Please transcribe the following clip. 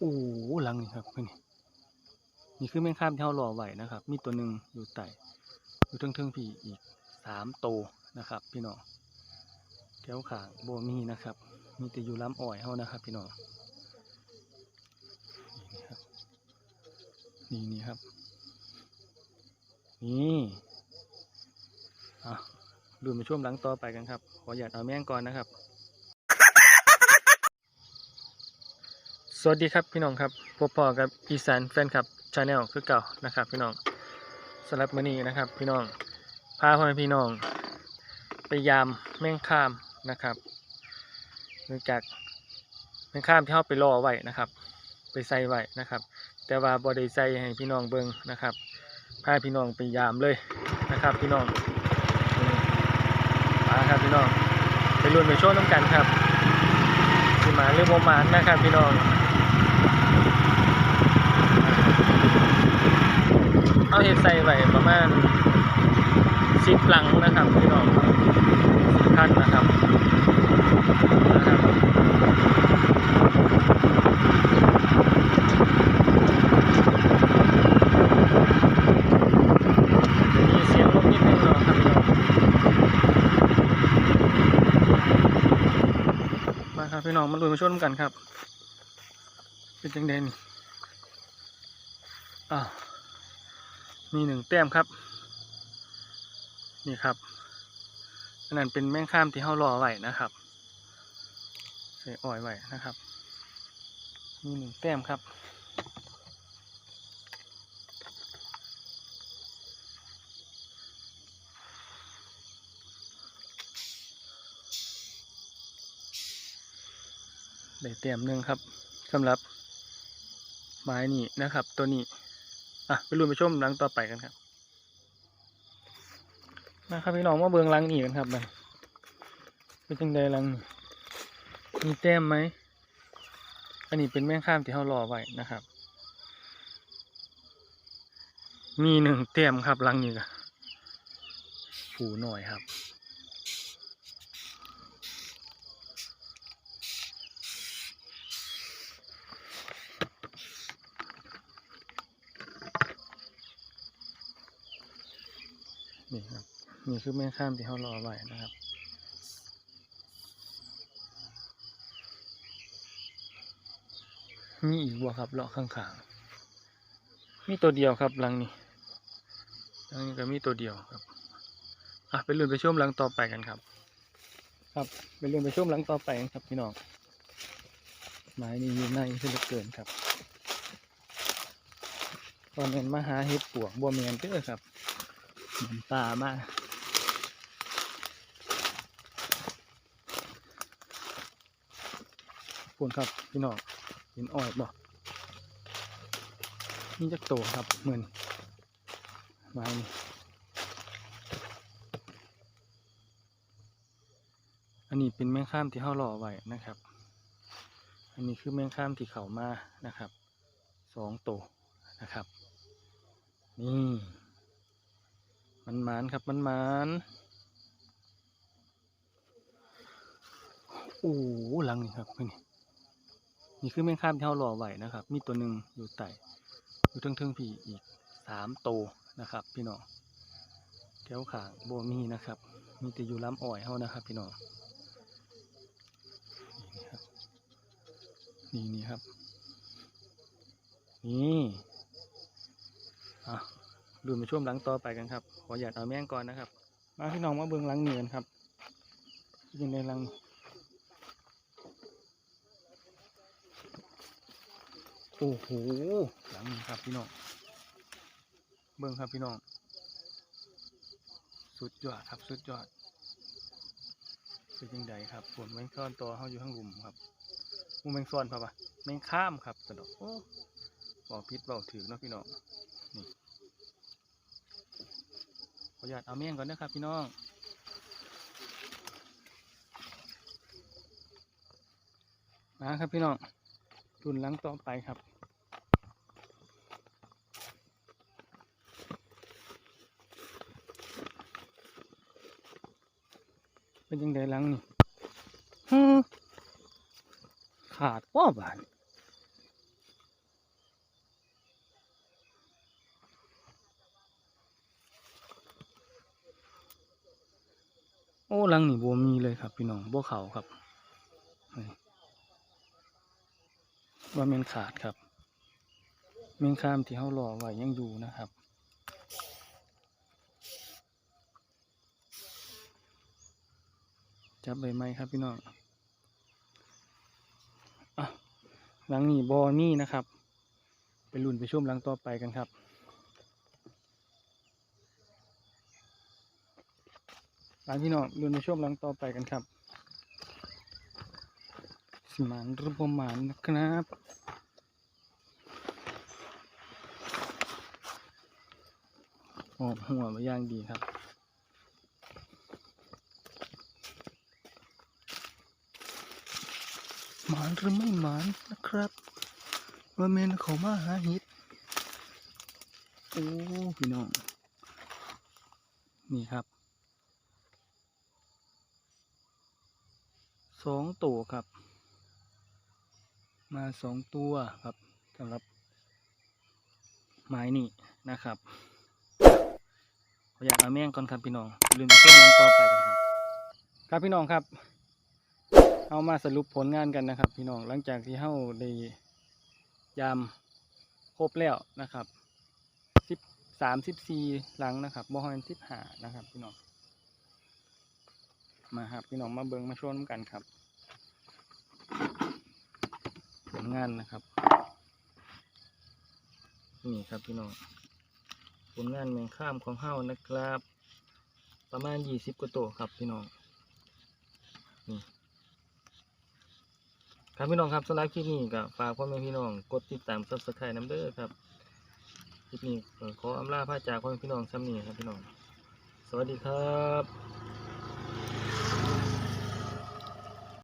โอ้โหหลังนี่ครับนี่นี่คือแมงข้ามที่เรารอไว้นะครับ มีตัวหนึ่งอยู่ไต่อยู่เทิงๆพี่อีกสามโตนะครับ พี่น้องแถวขางโบมีนะครับ มีแต่อยู่ล้ำอ้อยเฮานะครับ พี่น้องนี่ครับนี่นี่ครับ นี่อะดูมาช่วงหลังต่อไปกันครับ ขออยากเอาแม่งก่อนนะครับ สวัสดีครับพี่น้องครับพบปอกับอีสานแฟนคลับชาแนลคือเก่านะครับ พี่น้องสำหรับมื้อนี้นะครับ พี่น้องพาพ่อแม่พี่น้อง ไปยามแม่งข้ามนะครับเนื่องจากแม่งข้ามที่เขาไปล่อไว้นะครับ ไปใส่ไว้นะครับ แต่ว่าบ่ได้ใส่ให้พี่น้องเบิ่งนะครับพาพี่น้องไปยามเลยนะครับ พี่น้องมาครับพี่น้องไปลุ้นไปโชว์น้ำกันครับสิมาเรื่องประมาณนะครับพี่น้อง เอาเห็ดใส่ไว้ประมาณสิบลังนะครับพี่น้องสิบคันนะครับนะครับมีเสียงลมนิดนึงเนาะครับพี่น้องมาครับพี่น้องมาลุยมาช่วยกันครับ เป็นจังเดนอ้า มีหนึ่งแต้มครับ นี่ครับอันนั้นเป็นแม่งข้ามที่เขารอไว้นะครับใส่อ้อยไว้นะครับ มีหนึ่งแต้มครับได้เตรียมหนึ่งครับสำหรับไม้นี่นะครับ ตัวนี้ อะไปลุ้นไปชมหลังต่อไปกันครับนะครับพี่น้องมาเบืองหลังนี่กันครับมันเป็นจังใดหลังนี่มีแต้มไหมอันนี้เป็นแม่งข้ามที่เขารอไว้นะครับ มีหนึ่งแต้มครับลังนี้ก็ผูหน่อยครับ นี่ครับ นี่คือแม่ข้ามที่เขารอไว้นะครับ มีอีกบัวครับเลาะข้างๆ มีตัวเดียวครับหลังนี้หลังนี้ก็มีตัวเดียวครับ อะไปลุ้นไปชมหลังต่อไปกันครับ ครับไปลุ้นไปชมหลังต่อไปกันครับพี่น้องไม้นี่อยู่ในซะเหลือเกินครับตอนนี้มาหาเห็ดปวกบัวเมียนเด้อครับ น้ำตามากปวนครับพี่น้องเห็นอ้อยบ่นี่จักโตครับเหมือนมานี่อันนี้เป็นแมงข้ามที่เขาหล่อไว้นะครับ อันนี้คือแมงข้ามที่เขามานะครับ สองโตวนะครับ นี่ มันหมานครับมันหมานโอ้หหลังนี่ครับนี่นี่คือแมงข้ามที่เรารอไหวนะครับ มีตัวหนึ่งอยู่ไต่อยู่เทิงๆพี่อีกสามโตนะครับ พี่น้องแถวขางโบมีนะครับ มีแต่อยู่ล้ำอ้อยเฮานะครับ พี่น้องนี่ครับนี่นี่ครับ นี่ ดูมาช่วงหลังต่อไปกันครับ ขออยาเอาแม่งก่อนนะครับ มาพี่น้องมาเบิ่งหลังนี่กันครับยังในหลังโอ้โหหลังครับพี่น้อง เบิ่งครับพี่น้อง สุดยอดครับสุดยอดเป็นยังไงครับฝนแมงซ่อนตัวเขาอยู่ข้างหลุมครับมูแมงซ่อนครับปะแมงข้ามครับสะดอกโอ้บอกพิษบอกถือเนาะพี่น้องนี่ ขออนุญาตเอาเมี่ยงก่อนนะครับพี่น้องมาครับพี่น้องตุนหลังต่อไปครับ เป็นยังไงหลังนี่ขาดป้อบาน โอ้ลังนี่บ่มีเลยครับ พี่น้องบ่เขาครับว่าแม่นขาดครับแม่นข้ามที่เฮารอไว้ยังอยู่นะครับ จับใบไม้ครับพี่น้องอะลังนี้บอนี่นะครับ ไปลุ่นไปชมลังต่อไปกันครับ หลังพี่น้องลุ่นไปชมหลังต่อไปกันครับ สมานหรือปมาณนะครับโอ้หัวมาย่างดีครับหมานหรือไม่หมานนะครับว่าเมนเขามาหาเห็ดโอ้พี่น้อง นี่ครับ สองตัวครับ มาสองตัวครับสำหรับไม้นี่นะครับอยากเอาแม่งก่อนครับพี่น้องลืมไปช่วงนั้นต่อไปกันครับ ครับพี่น้องครับ เอามาสรุปผลงานกันนะครับ พี่น้องหลังจากที่เฮาได้ยามครบแล้วนะครับสิบสามสิบสี่หลังนะครับบ่ฮอนสิบห้านะครับพี่น้อง มาครับพี่น้องมาเบิงมาชมกันครับผลงานนะครับ นี่ครับพี่น้องผลงานแมงข้ามของเฮานะครับ ประมาณยี่สิบกว่าตัวครับพี่น้องนี่ครับพี่น้องครับสำหรับคลิปนี้ก็ฝากพ่อแม่พี่น้องกดติดตาม subscribe น้ำเด้อครับคลิปนี้ขออำลาพระจากพ่อแม่พี่น้องซ้ำนี้ครับพี่น้อง สวัสดีครับ